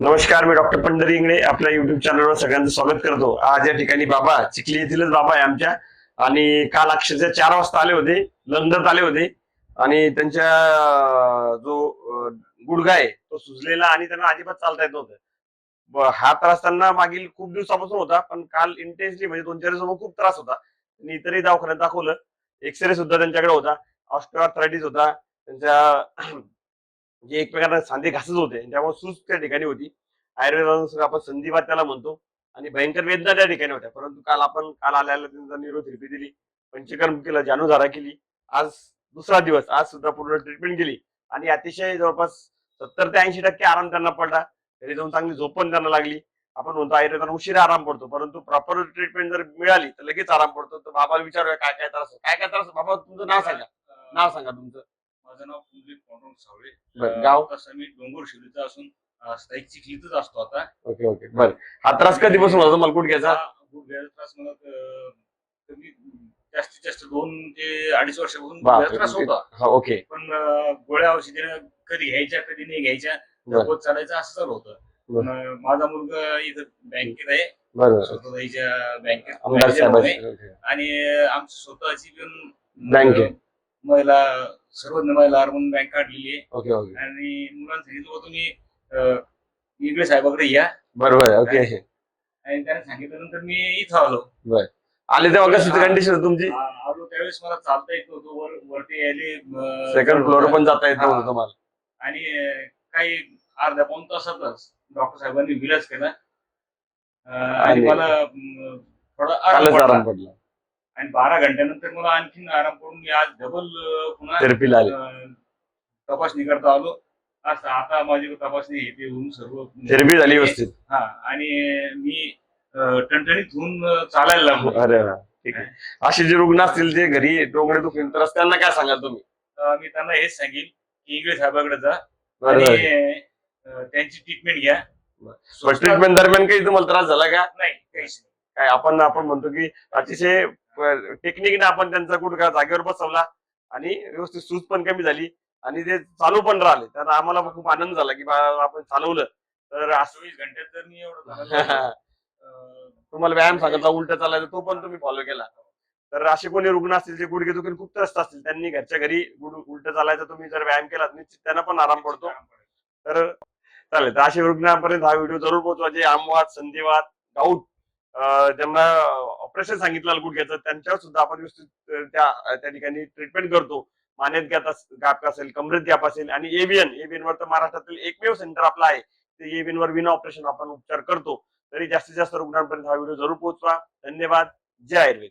नमस्कार मी डॉक्टर पंढरी इंगळे आपल्या युट्यूब चॅनलवर सगळ्यांचं स्वागत करतो. आज या ठिकाणी बाबा चिखली येथीलच बाबा आहे आमच्या. आणि काल अक्षरशः चार वाजता आले होते लंडनात आले होते. आणि त्यांच्या जो गुडघा आहे तो सुजलेला आणि त्यांना अजिबात चालता येत नव्हतं. हा त्रास त्यांना मागील खूप दिवसापासून होता पण काल इंटेन्सली म्हणजे दोन चार दिवसापासून खूप त्रास होता. आणि इतरही दवाखान्यात दाखवलं. एक्सरे सुद्धा त्यांच्याकडे होता. ऑस्टिओआर्थरायटिस होता. त्यांच्या म्हणजे एकमेकांना सांधे घासत होते. त्यामुळे सूज त्या ठिकाणी होती. आयुर्वेदानुसार आपण संधिवात त्याला म्हणतो. आणि भयंकर वेदना त्या ठिकाणी होत्या. परंतु काल आपण काल आल्याला त्यांचा हिरपी दिली. पंचकर्म केलं जाणूधारा केली. आज दुसरा दिवस. आज सुद्धा पूर्ण ट्रीटमेंट केली. आणि अतिशय जवळपास सत्तर ते ऐंशी टक्के आराम त्यांना पडला. घरी जाऊन चांगली झोप पण त्यांना लागली. आपण म्हणतो आयुर्वेदाला उशिरा आराम पडतो. परंतु प्रॉपर ट्रीटमेंट जर मिळाली तर लगेच आराम पडतो. तर बाबाला विचारूया काय काय त्रास काय काय त्रास बाबा तुमचं नाव सांगा. नाव सांगा तुमचं. माझं नाव पुंडलिक पांडुरंग सावळे. बरं, अं, गाव? तसं मी डोंगर शिरीचा असून अं, स्थायिक चिखलीतच असतो आता. ओके ओके बरं. हा त्रास कधीपासून होता मला हा गुडघ्याचा त्रास मला अं, कमी जास्तीत जास्त दोन ते अडीच वर्षापासून बापरे, गुडघ्याचा त्रास होता. हा ओके. पण अं, गोळ्या औषधीने कधी घ्यायच्या कधी नाही घ्यायच्या बरं. होत चालायचं असं चालू होतं. पण अं, माझा मुलगा इथं बँकेत आहे. स्वतःच्या बँकेत आमदार manager साहेब आहे. आणि आमची स्वतःची पण बँक आहे. महिला सर्वज्ञ महिला अर्बन बँक काढलेली आहे. ओके ओके आणि मुलांना सांगितलं होतं तुम्ही अं, इंगळे साहेबाकडे या. बरोबर ओके आणि त्याने सांगितल्यानंतर मी इथं आलो. आले तेव्हा कशी कंडिशन तुमची? आ- आलो त्यावेळेस मला चालता येत नव्हतं वर वरती यायले अं, सेकंड फ्लोअर पण जाता येत. नव्हतं तुम्हाला. आणि अं, काही अर्ध्या पाऊन तासातच डॉक्टर साहेबांनी विलास केला. अं, आणि आणि- मला अं, थोडा आराम कालच आराम पडला. आणि बारा घंट्यानंतर मला आणखीन आराम पडून मी आज डबल पुन्हा थेरपीला आले. अं, तपासणी करता आलो. असं आता माझी तपासणी हे ते होऊन सर्व थेरपी झाली व्यवस्थित. हा आणि मी अं, टणटणीत होऊन अं, चालायला लागलो. अरे वा ठीक आहे. असे जे रुग्ण असतील जे घरी डोंगरे दुखतील तर त्यांना काय सांगाल तुम्ही? मी त्यांना हेच सांगेन की इंग्लिश साहेबाकडे जा आणि अं, त्यांची ट्रीटमेंट घ्या. ट्रीटमेंट दरम्यान काही तुम्हाला त्रास झाला का? नाही काहीच नाही. काय आपण आपण म्हणतो की अतिशय टेक्निकने आपण त्यांचा गुडघा जागेवर बसवला आणि व्यवस्थित सूज पण कमी झाली आणि ते चालू पण राहिले. तर आम्हाला खूप आनंद झाला की आपण चालवलं. तर असं चोवीस घंट्यात जर मी एवढं तुम्हाला व्यायाम सांगितला उलट चालायचा तो पण तुम्ही फॉलो केला. तर असे कोणी रुग्ण असतील जे गुडघे दुखून खूप त्रस्त असतील त्यांनी घरच्या घरी गुड उलट चालायचा तुम्ही जर व्यायाम केला निश्चित त्यांना पण आराम पडतो. तर चालेल तर अशा रुग्णांपर्यंत हा व्हिडिओ जरूर पोहोचवा. जे आमवाद संधिवात गाऊट ज्यांना ऑपरेशन सांगितलं गुडघ्याचं त्यांच्यावर सुद्धा आपण व्यवस्थित त्या त्या ठिकाणी ट्रीटमेंट करतो. मानेत गॅप गॅप असेल कमरेत गॅप असेल आणि एव्हीएन एव्हियन वर तर महाराष्ट्रातील एकमेव सेंटर आपला आहे. ते एव्हियन वर विना ऑपरेशन आपण उपचार करतो. तरी जास्तीत जास्त रुग्णांपर्यंत हा व्हिडिओ जरूर पोहोचवा. धन्यवाद. जय आयुर्वेद.